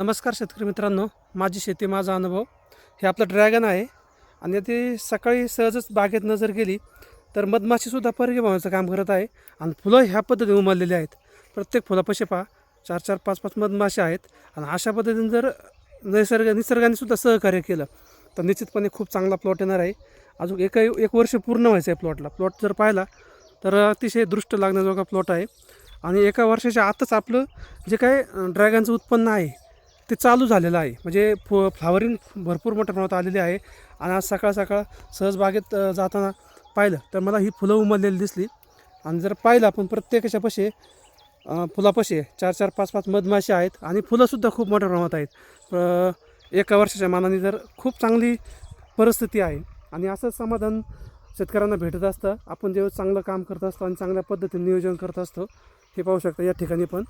नमस्कार शेतकरी मित्रांनो माझी शेती माझा अनुभव हे आपलं ड्रॅगन आहे आणि ते सकाळी सहजच बागेत नजर गेली तर मधमाशीसुद्धा परिगमाचं काम करत आहे आणि फुलं ह्या पद्धतीने उमललेली आहेत. प्रत्येक फुलापाशी पहा चार चार पाच पाच मधमाशा आहेत आणि अशा पद्धतीने जर नैसर्ग निसर्गाने सुद्धा सहकार्य केलं तर निश्चितपणे खूप चांगला प्लॉट येणार आहे. अजून एक एक वर्ष पूर्ण व्हायचं आहे प्लॉटला प्लॉट जर पाहिला तर अतिशय दृष्ट लागण्याजोगा प्लॉट आहे. आणि एका वर्षाच्या आतच आपलं जे काय ड्रॅगनचं उत्पन्न आहे ते चालू झालेलं आहे. म्हणजे फ फ्लावरिंग भरपूर मोठ्या प्रमाणात आलेली आहे. आणि आज सकाळ सकाळ सहज बागेत जाताना पाहिलं तर मला ही फुलं उमललेली दिसली. आणि जर पाहिलं आपण प्रत्येकाच्या पशी फुलापाशी चार चार पाच पाच मधमाशी आहेत आणि फुलंसुद्धा खूप मोठ्या प्रमाणात आहेत. एका वर्षाच्या मानाने जर खूप चांगली परिस्थिती आहे. आणि असं समाधान शेतकऱ्यांना भेटत असतं. आपण जेव्हा चांगलं काम करत असतो आणि चांगल्या पद्धतीने नियोजन करत असतो हे पाहू शकता या ठिकाणी पण.